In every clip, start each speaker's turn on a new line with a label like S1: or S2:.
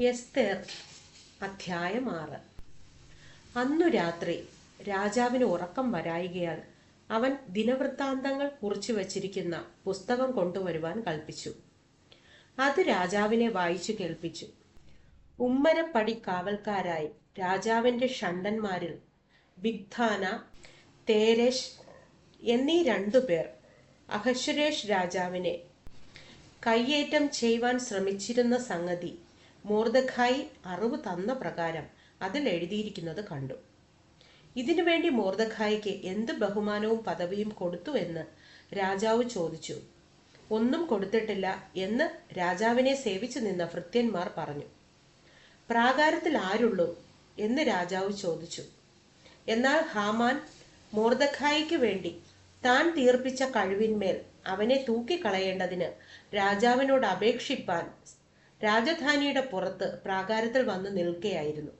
S1: എസ്തേർ അധ്യായം ആറ്. അന്നു രാത്രി രാജാവിന് ഉറക്കം വരായികയാൽ അവൻ ദിനവൃത്താന്തങ്ങൾ കുറിച്ചു വച്ചിരിക്കുന്ന പുസ്തകം കൊണ്ടുവരുവാൻ കൽപ്പിച്ചു. അത് രാജാവിനെ വായിച്ചു കേൾപ്പിച്ചു. ഉമ്മരപ്പടി കാവൽക്കാരായി രാജാവിന്റെ ഷണ്ടന്മാരിൽ ബിഗ്ധാന തേരേഷ് എന്നീ രണ്ടു പേർ അഹശ്വരേഷ് രാജാവിനെ കയ്യേറ്റം ചെയ്യുവാൻ ശ്രമിച്ചിരുന്ന സംഗതി മോർദഖായി അറിവ് തന്ന പ്രകാരം അതിൽ എഴുതിയിരിക്കുന്നത് കണ്ടു. ഇതിനു വേണ്ടി മോർദഖായിക്ക് എന്ത് ബഹുമാനവും പദവിയും കൊടുത്തു എന്ന് രാജാവ് ചോദിച്ചു. ഒന്നും കൊടുത്തിട്ടില്ല എന്ന് രാജാവിനെ സേവിച്ചു നിന്ന ഭൃത്യന്മാർ പറഞ്ഞു. പ്രാകാരത്തിൽ ആരുള്ളൂ എന്ന് രാജാവ് ചോദിച്ചു. എന്നാൽ ഹാമാൻ മോർദഖായിക്ക് വേണ്ടി താൻ തീർപ്പിച്ച കഴിവിന്മേൽ അവനെ തൂക്കിക്കളയേണ്ടതിന് രാജാവിനോട് അപേക്ഷിപ്പാൻ രാജധാനിയുടെ പുറത്ത് പ്രാകാരത്തിൽ വന്ന് നിൽക്കുകയായിരുന്നു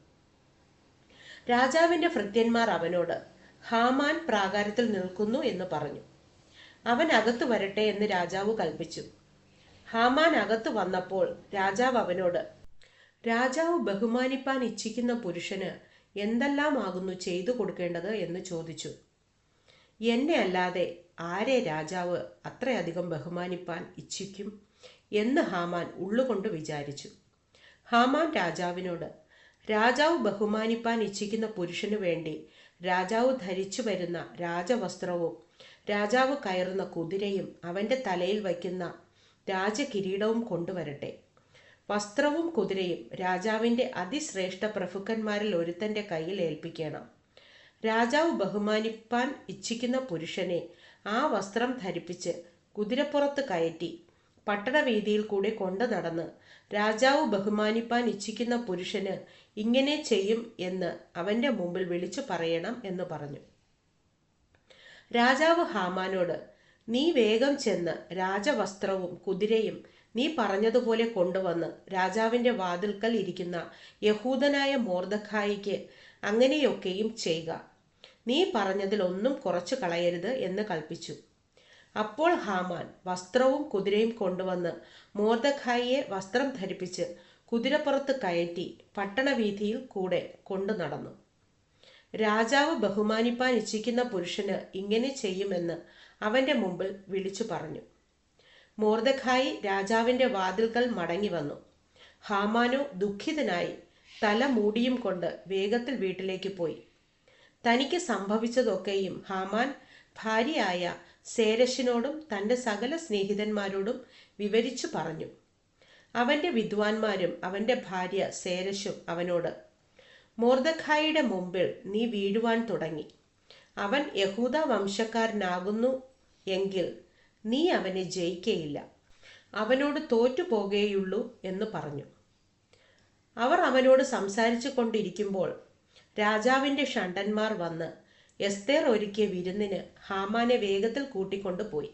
S1: രാജാവിന്റെ ഭൃത്യന്മാർ അവനോട് ഹാമാൻ പ്രാകാരത്തിൽ നിൽക്കുന്നു എന്ന് പറഞ്ഞു. അവൻ അകത്തു വരട്ടെ എന്ന് രാജാവ് കൽപ്പിച്ചു. ഹാമാൻ അകത്തു വന്നപ്പോൾ രാജാവ് അവനോട് രാജാവ് ബഹുമാനിപ്പാൻ ഇച്ഛിക്കുന്ന പുരുഷന് എന്തെല്ലാമാകുന്നു ചെയ്തു കൊടുക്കേണ്ടത് എന്ന് ചോദിച്ചു. എന്നെ അല്ലാതെ ആരെ രാജാവ് അത്രയധികം ബഹുമാനിപ്പാൻ ഇച്ഛിക്കും എന്ന് ഹാമാൻ ഉള്ളുകൊണ്ട് വിചാരിച്ചു. ഹാമാൻ രാജാവിനോട് രാജാവ് ബഹുമാനിപ്പാൻ ഇച്ഛിക്കുന്ന പുരുഷനു വേണ്ടി രാജാവ് ധരിച്ചു വരുന്ന രാജവസ്ത്രവും രാജാവ് കയറുന്ന കുതിരയും അവന്റെ തലയിൽ വയ്ക്കുന്ന രാജകിരീടവും കൊണ്ടുവരട്ടെ. വസ്ത്രവും കുതിരയും രാജാവിന്റെ അതിശ്രേഷ്ഠ പ്രഭുക്കന്മാരിൽ ഒരുത്തന്റെ കയ്യിൽ ഏൽപ്പിക്കണം. രാജാവ് ബഹുമാനിപ്പാൻ ഇച്ഛിക്കുന്ന പുരുഷനെ ആ വസ്ത്രം ധരിപ്പിച്ച് കുതിരപ്പുറത്ത് കയറ്റി പട്ടണവീതിയിൽ കൂടെ കൊണ്ടു നടന്ന് രാജാവ് ബഹുമാനിപ്പാൻ ഇച്ഛിക്കുന്ന പുരുഷന് ഇങ്ങനെ ചെയ്യും എന്ന് അവന്റെ മുമ്പിൽ വിളിച്ചു പറയണം എന്ന് പറഞ്ഞു. രാജാവ് ഹാമാനോട് നീ വേഗം ചെന്ന് രാജവസ്ത്രവും കുതിരയും നീ പറഞ്ഞതുപോലെ കൊണ്ടുവന്ന് രാജാവിന്റെ വാതിൽക്കൽ ഇരിക്കുന്ന യഹൂദനായ മോർദഖായിക്ക് അങ്ങനെയൊക്കെയും ചെയ്യുക നീ പറഞ്ഞതിൽ ഒന്നും കുറച്ചു കളയരുത് എന്ന് കൽപ്പിച്ചു. അപ്പോൾ ഹാമാൻ വസ്ത്രവും കുതിരയും കൊണ്ടുവന്ന് മോർദഖായിയെ വസ്ത്രം ധരിപ്പിച്ച് കുതിരപ്പുറത്ത് കയറ്റി പട്ടണവീഥിയിൽ കൂടെ കൊണ്ടു നടന്നു. രാജാവ് ബഹുമാനിപ്പാൻ ഇച്ഛിക്കുന്ന പുരുഷന് ഇങ്ങനെ ചെയ്യുമെന്ന് അവന്റെ മുമ്പിൽ വിളിച്ചു പറഞ്ഞു. മോർദഖായി രാജാവിന്റെ വാതിൽക്കൽ മടങ്ങി വന്നു. ഹാമാനു ദുഃഖിതനായി തല മൂടിയും കൊണ്ട് വേഗത്തിൽ വീട്ടിലേക്ക് പോയി. തനിക്ക് സംഭവിച്ചതൊക്കെയും ഹാമാൻ ഭാര്യയായ സേരശിനോടും തന്റെ സകല സ്നേഹിതന്മാരോടും വിവരിച്ചു പറഞ്ഞു. അവന്റെ വിദ്വാൻമാരും അവന്റെ ഭാര്യ സേരശും അവനോട് മോർദഖായിയുടെ മുമ്പിൽ നീ വീഴുവാൻ തുടങ്ങി. അവൻ യഹൂദ വംശക്കാരനാകുന്നു എങ്കിൽ നീ അവനെ ജയിക്കയില്ല. അവനോട് തോറ്റു തോറ്റുപോകുകയുള്ളൂ എന്ന് പറഞ്ഞു. അവർ അവനോട് സംസാരിച്ചു കൊണ്ടിരിക്കുമ്പോൾ രാജാവിന്റെ ഷണ്ടന്മാർ വന്ന് എസ്തേർ ഒരുക്കിയ വിരുന്നിന് ഹാമാനെ വേഗത്തിൽ കൂട്ടിക്കൊണ്ടുപോയി.